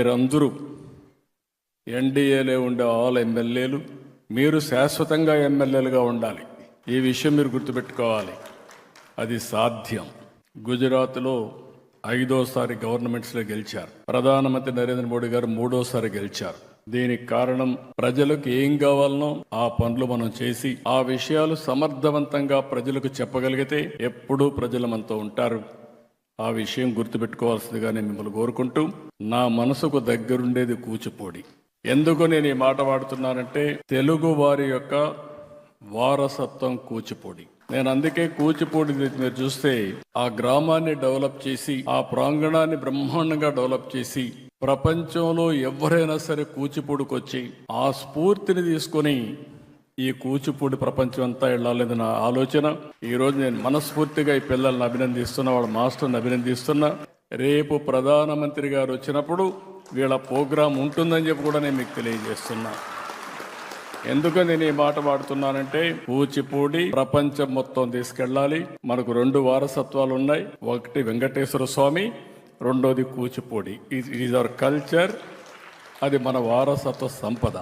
మీరందరూ ఎన్డీఏలో ఉండే ఆల్ ఎమ్మెల్యేలు మీరు శాశ్వతంగా ఎమ్మెల్యేలుగా ఉండాలి. ఈ విషయం మీరు గుర్తుపెట్టుకోవాలి. అది సాధ్యం. గుజరాత్లో ఐదోసారి గవర్నమెంట్స్లో గెలిచారు. ప్రధానమంత్రి నరేంద్ర మోడీ గారు మూడోసారి గెలిచారు. దీనికి కారణం ప్రజలకు ఏం కావాలనో ఆ పనులు మనం చేసి ఆ విషయాలు సమర్థవంతంగా ప్రజలకు చెప్పగలిగితే ఎప్పుడూ ప్రజలు మనతో ఉంటారు. ఆ విషయం గుర్తుపెట్టుకోవాల్సిందిగా నేను మిమ్మల్ని కోరుకుంటూ నా మనసుకు దగ్గరుండేది కూచిపూడి. ఎందుకు నేను ఈ మాట వాడుతున్నానంటే తెలుగు వారి యొక్క వారసత్వం కూచిపూడి. నేను అందుకే కూచిపూడి మీరు చూస్తే ఆ గ్రామాన్ని డెవలప్ చేసి ఆ ప్రాంగణాన్ని బ్రహ్మాండంగా డెవలప్ చేసి ప్రపంచంలో ఎవరైనా సరే కూచిపూడికి వచ్చి ఆ స్ఫూర్తిని తీసుకొని ఈ కూచిపూడి ప్రపంచం అంతా వెళ్ళాలని నా ఆలోచన. ఈ రోజు నేను మనస్ఫూర్తిగా ఈ పిల్లల్ని అభినందిస్తున్నా వాళ్ళ మాస్టర్ని అభినందిస్తున్నా రేపు ప్రధానమంత్రి గారు వచ్చినప్పుడు వీళ్ళ ప్రోగ్రాం ఉంటుందని చెప్పి కూడా నేను మీకు తెలియజేస్తున్నా. ఎందుకు నేను ఈ మాట వాడుతున్నానంటే కూచిపూడి ప్రపంచం మొత్తం తీసుకెళ్ళాలి. మనకు రెండు వారసత్వాలు ఉన్నాయి. ఒకటి వెంకటేశ్వర స్వామి రెండోది కూచిపూడి. ఈజ్ అవర్ కల్చర్ అది మన వారసత్వ సంపద.